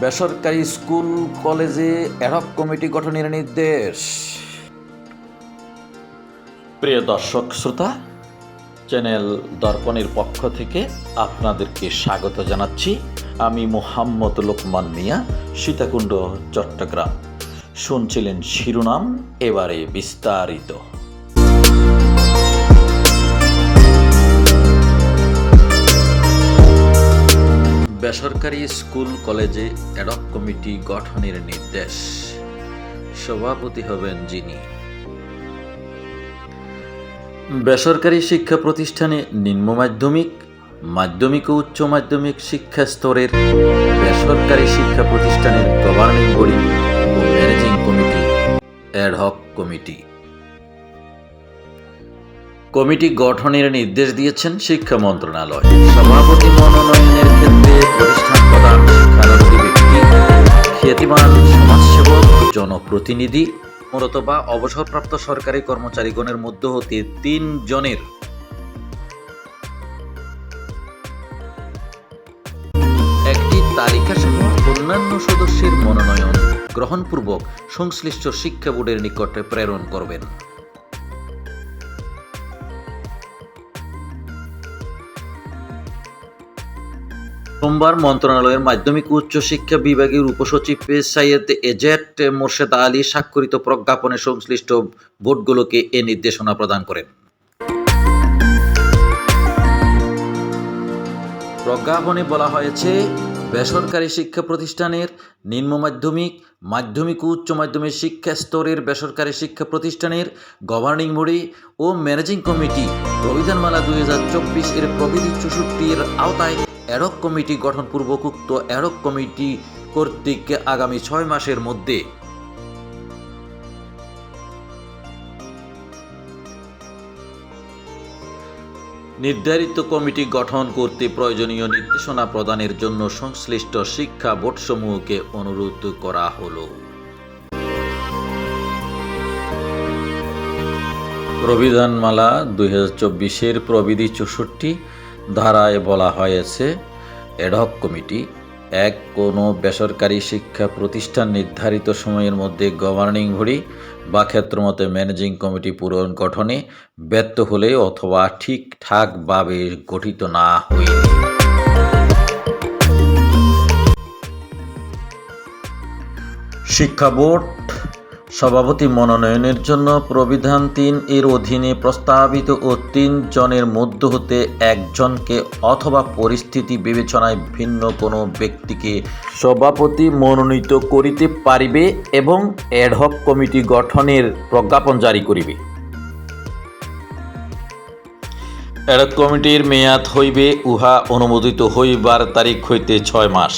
বেসরকারি স্কুল, কলেজে ad hoc committee গঠনের নির্দেশ। প্রিয় দর্শক, শ্রোতা, চ্যানেল দর্পণের পক্ষ থেকে আপনাদেরকে স্বাগত জানাচ্ছি। আমি মোহাম্মদ লোকমান মিয়া, সীতাকুণ্ড, চট্টগ্রাম। শুনছিলেন শিরোনাম, এবারে বিস্তারিত। বেসরকারি স্কুল, কলেজে অ্যাডক কমিটি গঠনের নির্দেশ। সভাপতি হবেন যিনি। বেসরকারি শিক্ষা প্রতিষ্ঠানে নিম্ন মাধ্যমিক মাধ্যমিক ও উচ্চ মাধ্যমিক শিক্ষা স্তরের বেসরকারি শিক্ষা প্রতিষ্ঠানের গভর্নিং বডি ও managing committee ad hoc committee committee গঠনের নির্দেশ দিয়েছেন শিক্ষা মন্ত্রণালয়। সভাপতি মনোনয়নের জনপ্রতিনিধি মূলত বা অবসরপ্রাপ্ত সরকারি কর্মচারীগণের মধ্য হতে তিন জনের। একটি তালিকা সহ অন্যান্য সদস্যের মনোনয়ন গ্রহণপূর্বক সংশ্লিষ্ট শিক্ষা বোর্ডের নিকটে প্রেরণ করবেন। সোমবার মন্ত্রণালয়ের মাধ্যমিক উচ্চ শিক্ষা বিভাগের উপসচিব সৈয়দ এজেট মোর্শেদ আলী স্বাক্ষরিত প্রজ্ঞাপনে সংশ্লিষ্ট বোর্ডগুলোকে এ নির্দেশনা প্রদান করেন। প্রজ্ঞাপনে বলা হয়েছে, বেসরকারি শিক্ষা প্রতিষ্ঠানের নিম্ন মাধ্যমিক মাধ্যমিক ও উচ্চ মাধ্যমিক শিক্ষা স্তরের বেসরকারি শিক্ষা প্রতিষ্ঠানের গভর্নিং বডি ও ম্যানেজিং কমিটি প্রবিধানমালা দুই হাজার চব্বিশ এর প্রবিধি চৌষট্টির আওতায় অ্যাডক কমিটি গঠনপূর্বক উক্ত অ্যাডক কমিটি কর্তৃক আগামী ছয় মাসের মধ্যে। নির্ধারিত কমিটি গঠন করতে প্রয়োজনীয় নির্দেশনা প্রদানের জন্য সংশ্লিষ্ট শিক্ষা বোর্ডসমূহকে অনুরোধ করা হলো। প্রবিধানমালা দুই হাজার চব্বিশের প্রবিধি চৌষট্টি ধারায় বলা হয়েছে, এডহক কমিটি এক কোনো বেসরকারি শিক্ষা প্রতিষ্ঠান নির্ধারিত সময়ের মধ্যে গভর্নিং বডি বা ক্ষেত্রমতে ম্যানেজিং কমিটি পূরণ গঠনে ব্যর্থ হলে অথবা ঠিকঠাকভাবে গঠিত না হইলে শিক্ষা বোর্ড সভাপতি মনোনয়নের জন্য প্রবিধান তিন এর অধীনে প্রস্তাবিত ও তিন জনের মধ্য হতে একজনকে অথবা পরিস্থিতি বিবেচনায় ভিন্ন কোনো ব্যক্তিকে সভাপতি মনোনীত করিতে পারিবে এবং অ্যাডহক কমিটি গঠনের প্রজ্ঞাপন জারি করিবে। অ্যাডহক কমিটির মেয়াদ হইবে, উহা অনুমোদিত হইবার তারিখ হইতে ছয় মাস।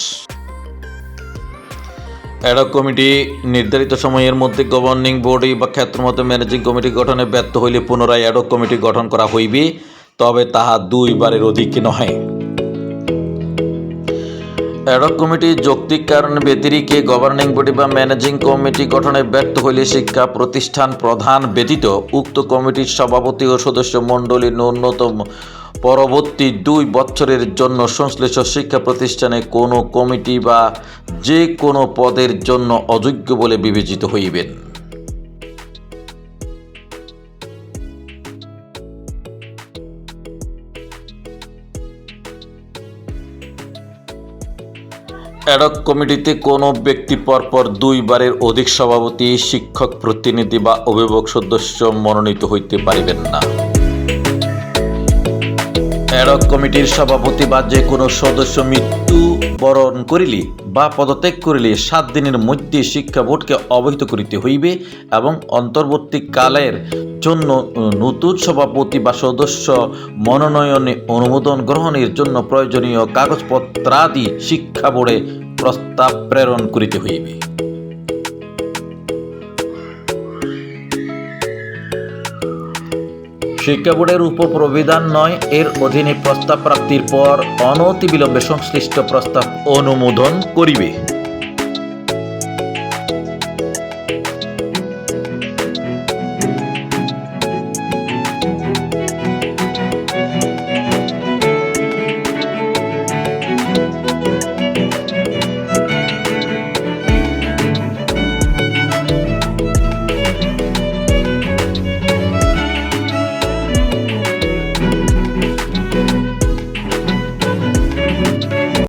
অ্যাডক কমিটি নির্ধারিত সময়ের মধ্যে গভর্নিং বডি বা ক্ষেত্রমত ম্যানেজিং কমিটি গঠনে ব্যর্থ হইলে পুনরায় অ্যাডক কমিটি গঠন করা হইবে, তবে তাহা দুইবারের অধিক নহে। অ্যাডক কমিটি যৌক্তিক কারণ ব্যতিরিকে গভর্নিং বডি বা ম্যানেজিং কমিটি গঠনে ব্যর্থ হইলে শিক্ষা প্রতিষ্ঠান প্রধান ব্যতীত উক্ত কমিটির সভাপতি ও সদস্য মণ্ডলী ন্যূনতম পরবর্তী দুই বছরের জন্য সংশ্লিষ্ট শিক্ষা প্রতিষ্ঠানে কোনো কমিটি বা যে কোনো পদের জন্য অযোগ্য বলে বিবেচিত হইবেন। অ্যাডক কমিটিতে কোনো ব্যক্তি পরপর দুইবারের অধিক সভাপতি, শিক্ষক, প্রতিনিধি বা অভিভাবক সদস্য মনোনীত হইতে পারিবেন না। অ্যাডক কমিটির সভাপতি বা যে কোনো সদস্য মৃত্যু বরণ করিলে বা পদত্যাগ করিলে, সাত দিনের মধ্যে শিক্ষা বোর্ডকে অবহিত করিতে হইবে এবং অন্তর্বর্তীকালের জন্য নতুন সভাপতি বা সদস্য মনোনয়নে অনুমোদন গ্রহণের জন্য প্রয়োজনীয় কাগজপত্রাদি শিক্ষা বোর্ডে প্রস্তাব প্রেরণ করিতে হইবে। শিক্ষা বোর্ডের উপপ্রবিধান নয়। এর অধীনে প্রস্তাব প্রাপ্তির পর অনতিবিলম্বে সংশ্লিষ্ট প্রস্তাব অনুমোদন করিবে।